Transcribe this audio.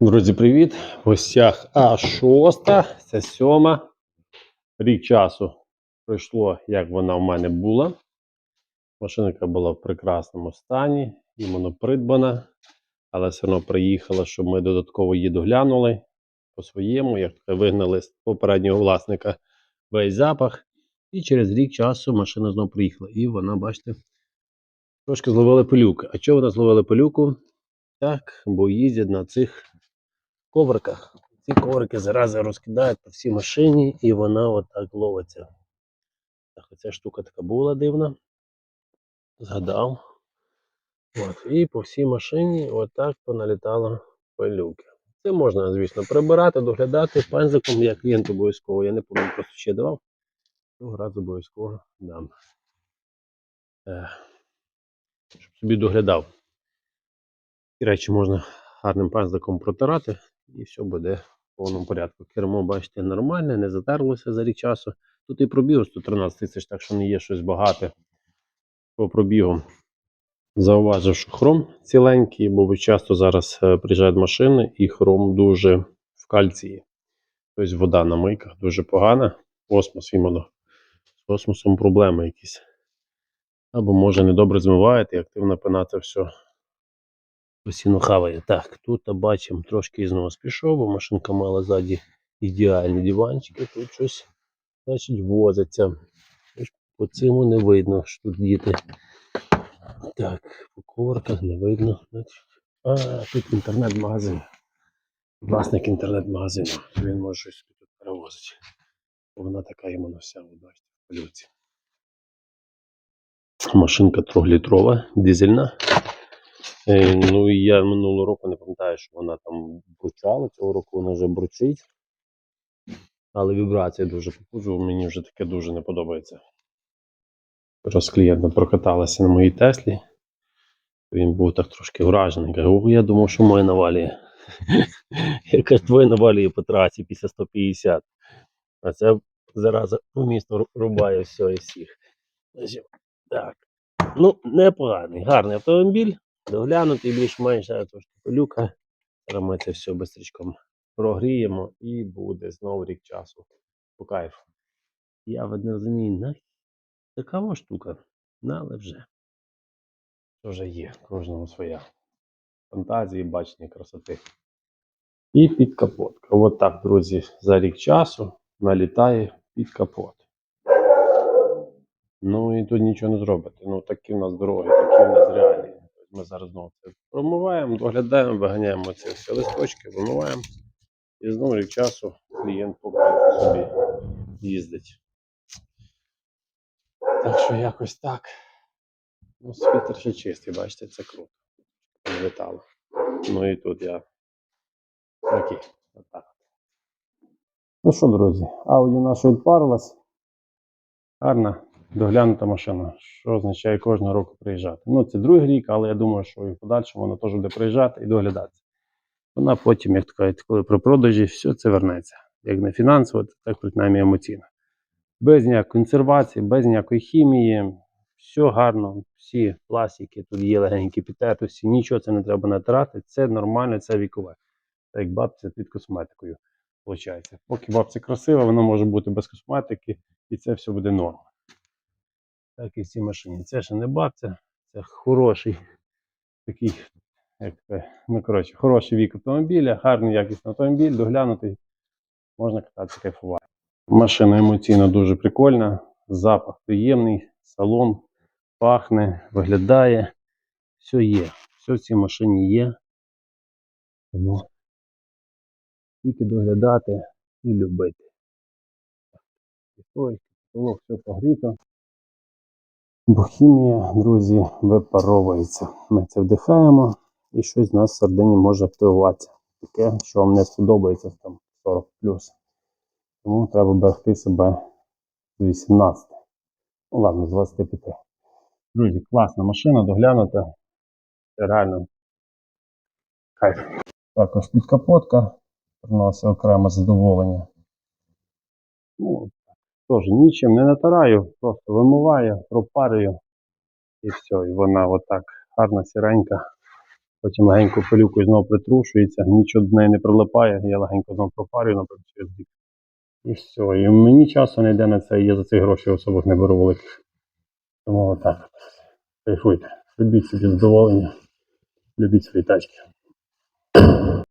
Друзі, привіт! В гостях А6, це сьома. Рік часу пройшло, як вона в мене була. Машинка була в прекрасному стані, іменно придбана, але все одно приїхала, щоб ми додатково її доглянули по-своєму, як вигнали з попереднього власника весь запах. І через рік часу машина знову приїхала. І вона, бачите, трошки зловила пилюки. А чого вона зловила пилюку? Так, бо їздять на цих ковриках. Ці коврики зарази розкидають по всій машині, і вона отак ловиться. Оця штука така була дивна. Згадав. От, і по всій машині отак поналітало пилюки. Це можна, звісно, прибирати, доглядати пензиком, як клієнт обов'язково. Я не пам'ятаю, просто ще давав. Цього разу обов'язково дам. Е, щоб собі доглядав. Ці речі можна гарним пензликом протирати, і все буде в повному порядку. Кермо, бачите, нормальне, не затерлося за рік часу. Тут і пробіг 113 тисяч, так що не є щось багате по пробігу. Зауважив, що хром ціленький, бо часто зараз е, приїжджають машини, і хром дуже в кальції. Тобто вода на мийках дуже погана. Осмос іменно. З осмосом проблеми якісь. Або може недобре змиваєте, і активно пина це все постійно хаває. Так, тут бачимо трошки із знос пішов, бо машинка мала ззаді ідеальні диванчики, тут щось значить возиться. По цьому не видно, що тут діти. Так, по ковриках не видно. А, тут інтернет-магазин. Власник інтернет-магазину. Він може щось тут перевозити. Вона така йому на вся, ви в пилюці. Машинка трьохлітрова, дизельна. Е, ну і я минулого року не пам'ятаю, що вона там бручала. Цього року вона вже бручить. Але вібрація дуже попужу, мені вже таке дуже не подобається. Раз клієнтом прокаталася на моїй Теслі. Він був так трошки вражений. Каже, о, я думав, що моє навалює. Яка ж твоє навалює по трасі після 150. А це зараза по місту рубає все і всіх. Так. Ну, непоганий, гарний автомобіль. Доглянутий більш-менш, трошки. Зараз ми це все швидко прогріємо і буде знову рік часу. По кайфу. Я не розумію, на така штука. Але вже. Це вже є. Кожного своя. Фантазії, бачення красоти. І під капотка. От так, друзі, за рік часу налітає під капот. Ну і тут нічого не зробите. Ну такі в нас дороги, такі в нас реалії. Ми зараз знову це промиваємо, доглядаємо, виганяємо ці всі листочки, вимиваємо. І знову рік часу клієнт по кайфу собі їздить. Так що якось так. Ну, світер ще чистий, бачите, це круто. Не летало. Ну і тут я такий. Отак. Ну що, друзі, ауді наша відпарилась. Гарна, доглянута машина, що означає кожного року приїжджати. Ну, це другий рік, але я думаю, що і в подальшому вона теж буде приїжджати і доглядатися. Вона потім, як кажуть, коли при продажі, все це вернеться. Як не фінансово, так принаймні емоційно. Без ніякої консервації, без ніякої хімії, все гарно, всі пластики, тут є легенькі підтертості, нічого це не треба натирати, це нормально, це вікове. Так як бабця під косметикою. Виходить. Поки бабця красива, вона може бути без косметики, і це все буде норма. Так і в цій машині. Це ще не бабця, це хороший такий, як ну коротше, хороший вік автомобіля, гарний якісний автомобіль, доглянутий, можна кататися кайфувати. Машина емоційно дуже прикольна, запах приємний, салон пахне, виглядає. Все є. Все в цій машині є. Тому тільки доглядати і любити. Ой, потолок все погріто. Бо хімія, друзі, випаровується. Ми це вдихаємо і щось в нас всередині може активуватися. Таке, що вам не сподобається там 40 Тому треба берегти себе з 18. Ну ладно, з 25. Друзі, класна машина, доглянута. Реально кайф. Також підкапотка приносить окреме задоволення. Ну, теж нічим не натираю, просто вимиваю, пропарюю і все. І вона отак гарна сіренька Потім легенько пилюкою знову притрушується, нічого до неї не прилипає, я легенько знову пропарюю, наприклад, через рік. І все. І мені часу не йде на це, і я за ці гроші особих не беру великих. Тому отак. Кайфуйте. Любіть собі задоволення, любіть свої тачки.